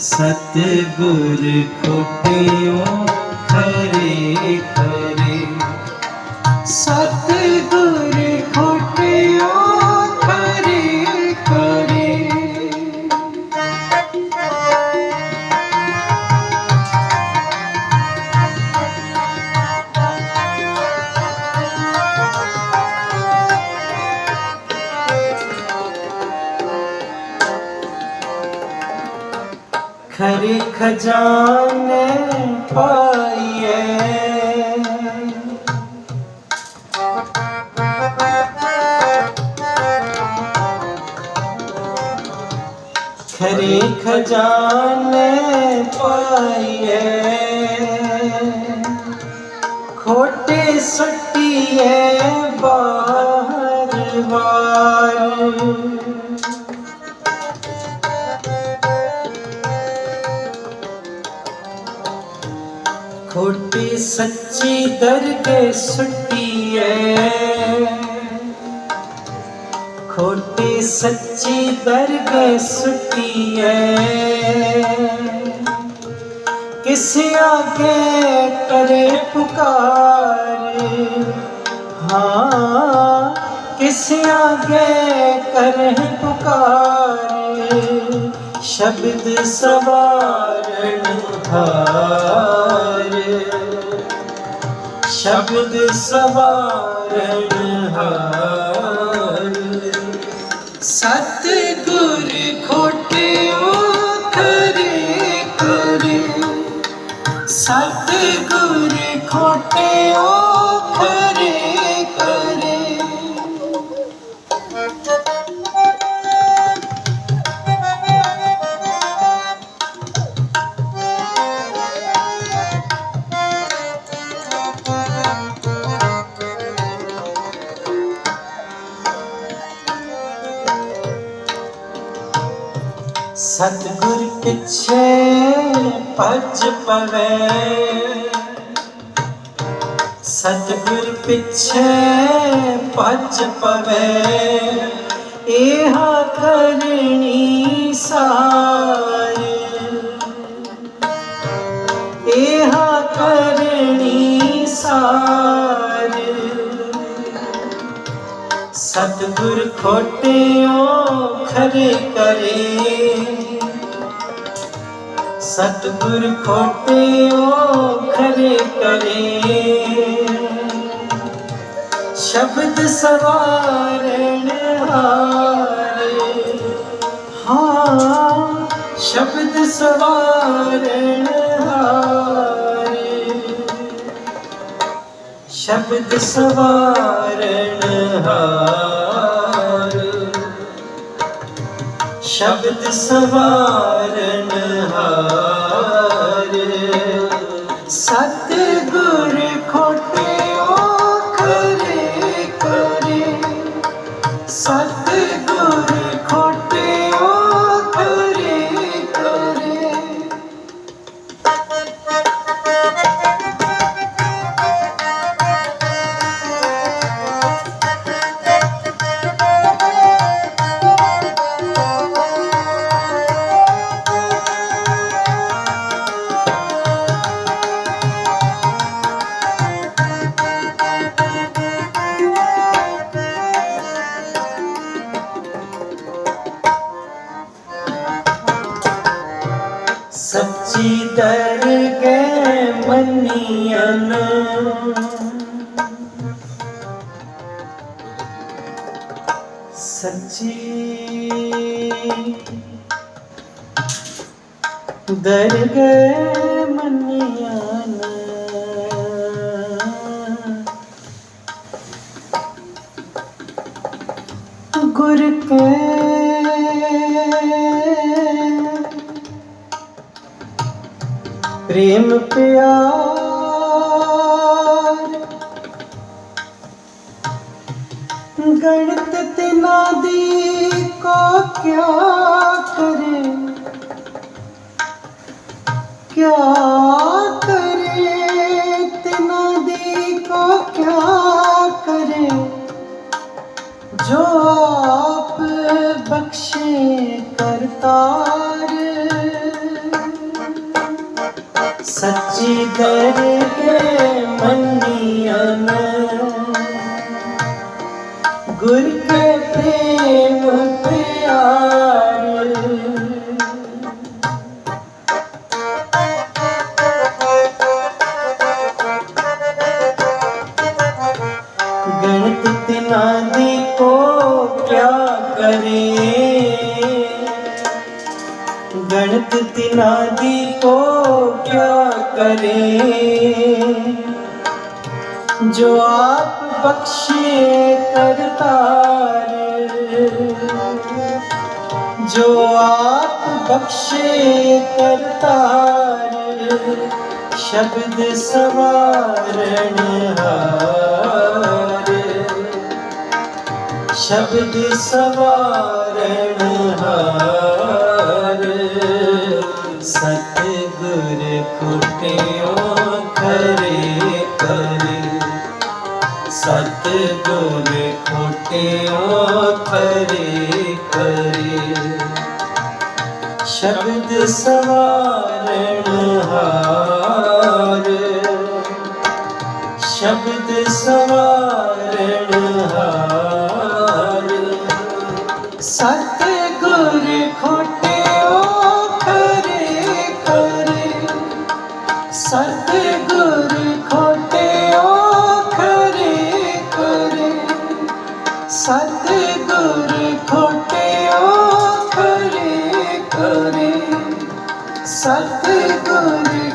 ਸਤਿਗੁਰ ਕੋਟਿਓ ਖਰੇ ਖਜ਼ਾਨੇ ਪਾਈਏ। ਖਰੇ ਖਜ਼ਾਨੇ ਪਾਈਏ। ਖੋਟੇ ਸੱਟੀਏ ਬਾਹਰ ਵਾਰ ਖੋਟੀ ਸੱਚੀ ਦਰ ਦਰਗੇ ਸੁੱਟੀਏ ਖੋਟੀ ਸੱਚੀ ਦਰਗੇ ਸੁੱਟੀਏ ਕਿਸ ਆਗੇ ਕਰੇ ਪੁਕਾਰ। ਹਾਂ, ਕਿਸ ਆਗੇ ਕਰੇ ਪੁਕਾਰ। ਸ਼ਬਦ ਸਵਾਰਨ ਹਾਰ ਸ਼ਬਦ ਸਵਾਰਨ ਹਾਰ। ਸਤਿਗੁਰ ਖੋਟਿਓ ਖਰੇ ਖਰੇ ਸਤਿਗੁਰ ਖੋਟਿਓ ਸਤਿਗੁਰ ਪਿੱਛੇ ਭੱਜ ਪਵੇ। ਸਤਿਗੁਰ ਪਿੱਛੇ ਭੱਜ ਪਵੇ। ਇਹ ਕਰਨੀ ਸਾਰ। ਇਹਾ ਕਰਨੀ ਸਾਰ। ਸਤਿਗੁਰ ਖੋਟਿਓ ਖਰੇ ਕਰੇ। ਸਤਿਗੁਰ ਖੋਟਿਓ ਖਰੇ ਕਰੇ। ਸ਼ਬਦ ਸਵਾਰਣ ਹਾਰੇ। ਹਾਂ ਸ਼ਬਦ ਸਵਾਰਣ ਹਾਰੇ। ਸ਼ਬਦ ਸਵਾਰਣ ਹਾਰ। ਸ਼ਬਦ ਸਵਾਰਣ ਹਾਰ। ਸਤਿਗੁਰ ਖੋਟਿਓ ਖਰੇ ਕਰੇ। ਸਤਿਗੁਰ ਖੋ ਮੰਨੀਆਂ ਸੱਚੀ ਦਰਗੇ ਮੰਨੀਆਂ ਗੁਰ ਕੇ ਪ੍ਰੇਮ ਪਿਆਰ ਗਣਤ ਤਿਨਾ ਦੀ ਕੋ ਕਿਆ ਕਰੇ ਕਿਆ ਕਰੇ ਤਿਨਾ ਦੀ ਕੋ ਕਿਆ ਕਰੇ ਜੋ ਆਪ ਬਖਸ਼ੇ ਕਰਤਾਰ ਸੱਚੀ ਦਰਗੇ ਮੰਨੀਆਂ ਗੁਰ ਤੇ ਪ੍ਰੇਮ ਪਿਆਰ। ਗਣਤ ਤਿਨਾ ਦੀ ਕੋ ਕਿਆ ਕਰੇ? ਗਣਤ ਤਿਨਾ ਦੀ ਕੋ ਕਿਆ ਕਰੇ? जो आप बख्शे करतार जो आप बख्शे करतार शब्द सवारण हार शब्द सवारण हार सतगुर खुटियो खरे करे ਸਤ ਗੁਰ ਖੋਟਿਓ ਫਰੇ ਕਰੇ। ਸ਼ਬਦ ਸਵਾਰਣ ਹਾਰ। ਸ਼ਬਦ ਸਵਾਰ ਕਰੇ ਸਤ ਗੁਰ